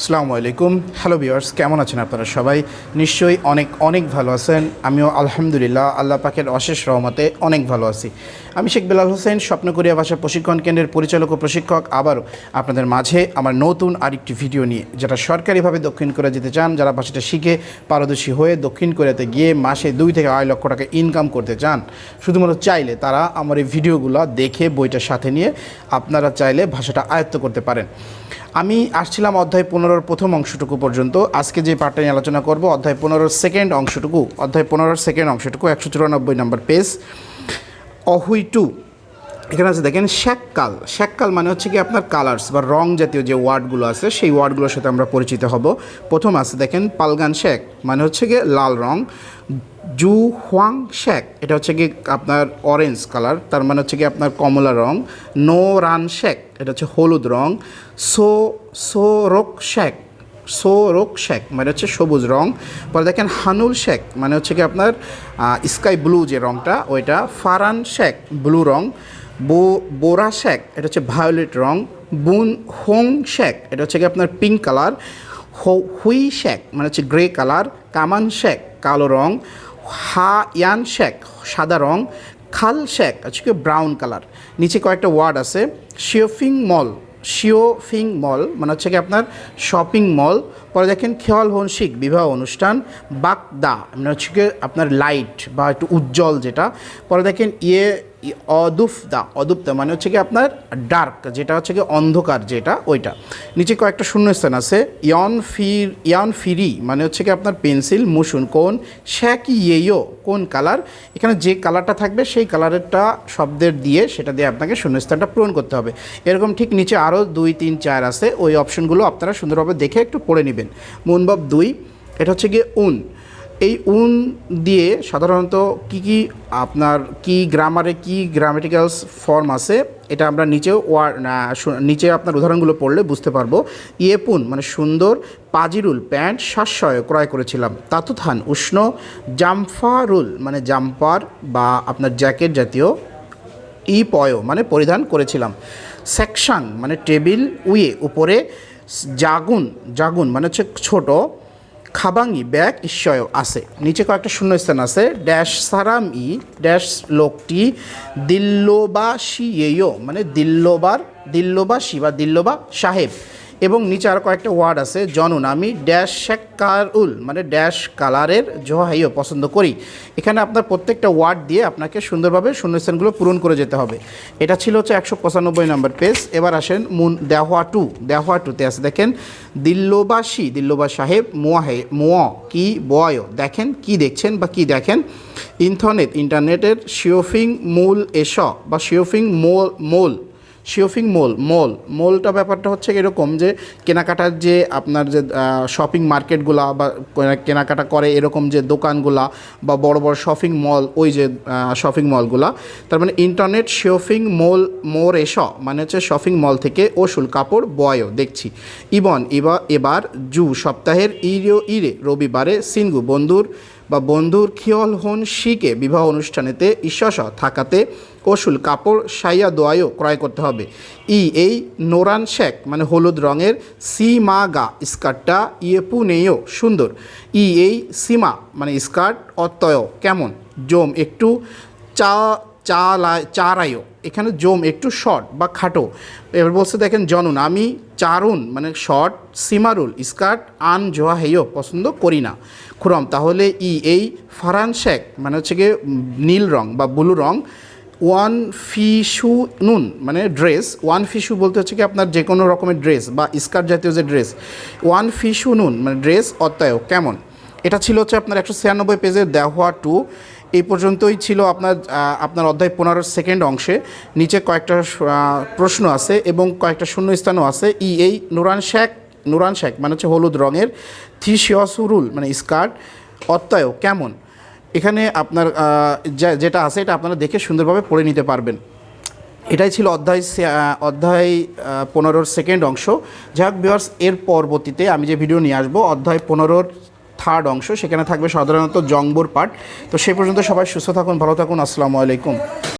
আসসালামু আলাইকুম। Hello viewers কেমন আছেন আপনারা সবাই? নিশ্চয়ই অনেক অনেক ভালো আছেন। আমিও আলহামদুলিল্লাহ, আল্লাহ পাকের অশেষ রহমতে অনেক ভালো আছি। আমি শেখ বেলাল হোসেন, স্বপ্নকরিয়া ভাষা প্রশিক্ষণ কেন্দ্রের পরিচালক ও প্রশিক্ষক। আবারও আপনাদের মাঝে আমার নতুন আরেকটি ভিডিও নিয়ে, যেটা সরকারিভাবে দক্ষিণ কোরিয়া যেতে চান, যারা ভাষাটা শিখে, পারদর্শী হয়ে দক্ষিণ কোরিয়াতে গিয়ে মাসে দুই থেকে আড়াই লক্ষ টাকা ইনকাম করতে চান, শুধুমাত্র চাইলে তারা আমার এই ভিডিওগুলো দেখে, বইটার সাথে নিয়ে আপনারা চাইলে ভাষাটা আয়ত্ত করতে পারেন। আমি আসছিলাম অধ্যায় পনেরোর প্রথম অংশটুকু পর্যন্ত। আজকে যে পার্টটা নিয়ে আলোচনা করব, অধ্যায় পনেরোর সেকেন্ড অংশটুকু, অধ্যায় পনেরোর সেকেন্ড অংশটুকু, একশো চুরানব্বই নম্বর পেজ অহুই টু। এখানে আছে, দেখেন, শ্যাককাল। শ্যাককাল মানে হচ্ছে কি আপনার কালার্স বা রং জাতীয় যে ওয়ার্ডগুলো আছে, সেই ওয়ার্ডগুলোর সাথে আমরা পরিচিত হব। প্রথম আছে, দেখেন, পালগান শেক মানে হচ্ছে গিয়ে লাল রং। জু হোয়াং শেক, এটা হচ্ছে কি আপনার অরেঞ্জ কালার তার মানে হচ্ছে কি আপনার কমলা রং। নো রান শেক, এটা হচ্ছে হলুদ রং। So so rock shake, so rock shake মানে হচ্ছে সবুজ রং। পরে দেখেন হানুল শেক মানে হচ্ছে কি আপনার স্কাই ব্লু যে রংটা, ওইটা ফারান শেক ব্লু রং। বো, বোরা শেক, এটা হচ্ছে ভায়োলেট রং। বুন হোং শেক, এটা হচ্ছে কি আপনার পিঙ্ক কালার হুই শেক মানে হচ্ছে গ্রে কালার কামান শেক, কালো রং। হা ইয়ান শেক, সাদা রং, খাল শেক হচ্ছে কি ব্রাউন কালার। নিচে কয়েকটা ওয়ার্ড আছে, শিওফিং মল শিওফিং মল মানে হচ্ছে কি আপনার শপিং মল। পরে দেখেন খেয়াল হন শিখ বিবাহ অনুষ্ঠান, বাগদা মানে হচ্ছে কি আপনার লাইট বা একটু উজ্জ্বল যেটা। পরে দেখেন ইয়ে অদুফদা অদুফদা মানে হচ্ছে কি আপনার ডার্ক যেটা হচ্ছে কি অন্ধকার যেটা, ওইটা। নিচে কয়েকটা শূন্যস্থান আছে, ইয়ন ফির, ইয়ন ফিরি মানে হচ্ছে কি আপনার পেন্সিল, মুসুন, কোন শ্যাকি ইয়েও কোন কালার? এখানে যে কালারটা থাকবে সেই কালারেরটা শব্দের দিয়ে সেটা দিয়ে আপনাকে শূন্যস্থানটা পূরণ করতে হবে। এরকম ঠিক নিচে আরও দুই, তিন, চার আছে, ওই অপশনগুলো আপনারা সুন্দরভাবে দেখে একটু পড়ে নেবেন। মুনবাব দুই, এটা হচ্ছে গিয়ে উন। এই উন দিয়ে সাধারণত কি কি আপনার কি গ্রামারে কি গ্রামেটিক্যালস ফর্ম আছে, এটা আমরা নিচেও ওয়ার নিচে আপনার উদাহরণগুলো পড়লে বুঝতে পারব। ইয়েপুন মানে সুন্দর, পাজিরুল, প্যান্ট, সাশ্রয় ক্রয় করেছিলাম। তাতুথান, উষ্ণ, জাম্ফারুল মানে জাম্পার বা আপনার জ্যাকেট জাতীয় ই পয় মানে পরিধান করেছিলাম। সেকশন মানে টেবিল উয়ে উপরে, জাগুন জাগুন মানে হচ্ছে ছোট খাবাঙ্গি ব্যাগ ঈশ্বয় আছে। নিচে কয়েকটা শূন্যস্থান আছে। ড্যাশ সারাম ই, ড্যাশ লোকটি দিল্লোবাসী মানে দিল্লোবার, দিল্লোবাসী বা দিল্লোবা সাহেব। এবং নিচে আর কয়েকটা ওয়ার্ড আছে। জনুন, আমি ড্যাশ কারুল মানে ড্যাশ কালারের জহাইও পছন্দ করি। এখানে আপনার প্রত্যেকটা ওয়ার্ড দিয়ে আপনাকে সুন্দরভাবে শূন্যস্থানগুলো পূরণ করে যেতে হবে। এটা ছিল হচ্ছে একশো পঁচানব্বই নম্বর পেজ এবার আসেন মুন দেহোয়া টু দেহোয়া টুতে আছে। দেখেন, দিল্লোবাসী, দিল্লোবা সাহেব, মোয়াহে, মোয়া, কি, বয়, দেখেন, কি দেখছেন বা কি দেখেন? ইন্টারনেট, ইন্টারনেটের, শিওফিং মূল এস বা শিওফিং মোল মোল। শিওফিং মল মল মলটা ব্যাপারটা হচ্ছে এরকম যে কেনাকাটার যে আপনার যে শপিং মার্কেটগুলা বা কেনাকাটা করে এরকম যে দোকানগুলা বা বড় বড় শপিং মল ওই যে শপিং মলগুলা তার মানে ইন্টারনেট শপিং মল মোর এস মানে হচ্ছে শপিং মল থেকে ওষুল কাপড়, বয়ও, দেখছি। ইবন এবার এবার, জু, সপ্তাহের ইরিও, ইরে, রবিবারে সিনগু বন্ধুর বা বন্ধুর খিয়ল হন শিকে বিবাহ অনুষ্ঠানেতে ঈশ্বস থাকাতে কৌশুল কাপড় সাইয়া দোয়ায়ও ক্রয় করতে হবে। ই এই নোরান শেক মানে হলুদ রঙের সি মা গা স্কার্টটা ইয়েপু নেইও সুন্দর। ই এই সীমা মানে স্কার্ট অত্যয় কেমন? জোম একটু চা, চালায়, চারায়ও। এখানে জোম, একটু শর্ট বা খাটো। এবার বলছে, দেখেন, জনুন, আমি চারুন মানে শর্ট সিমারুল স্কার্ট আন জোয়া হেয় পছন্দ করি না। খুরম, তাহলে ই, এই ফারান শেক মানে হচ্ছে গিয়ে নীল রং বা ব্লু রং, ওয়ান ফিশু নুন মানে ড্রেস ওয়ান ফিশু বলতে হচ্ছে কি আপনার যে কোনো রকমের ড্রেস বা স্কার্ট জাতীয় যে ড্রেস ওয়ান ফিশু নুন মানে ড্রেস অত্যায় কেমন? এটা ছিল হচ্ছে আপনার একশো ছিয়ানব্বই পেজের দেওয়া টু এই পর্যন্তই ছিল আপনার আপনার অধ্যায় পনেরোর সেকেন্ড অংশে। নিচে কয়েকটা প্রশ্ন আছে এবং কয়েকটা শূন্যস্থানও আছে। ই এই নুরান শেখ নুরান শেখ মানে হচ্ছে হলুদ রঙের থি থিসিয়সুরুল মানে স্কার্ট অত্যায় কেমন? এখানে আপনার যেটা আছে এটা আপনারা দেখে সুন্দরভাবে পড়ে নিতে পারবেন। এটাই ছিল অধ্যায় অধ্যায় পনেরোর সেকেন্ড অংশ। যাই হোক এর পরবর্তীতে আমি যে ভিডিও নিয়ে আসব, অধ্যায় পনেরোর থার্ড অংশ, সেখানে থাকবে সাধারণত জংবুর পার্ট তো সেই পর্যন্ত সবাই সুস্থ থাকুন, ভালো থাকুন, আসসালামু আলাইকুম।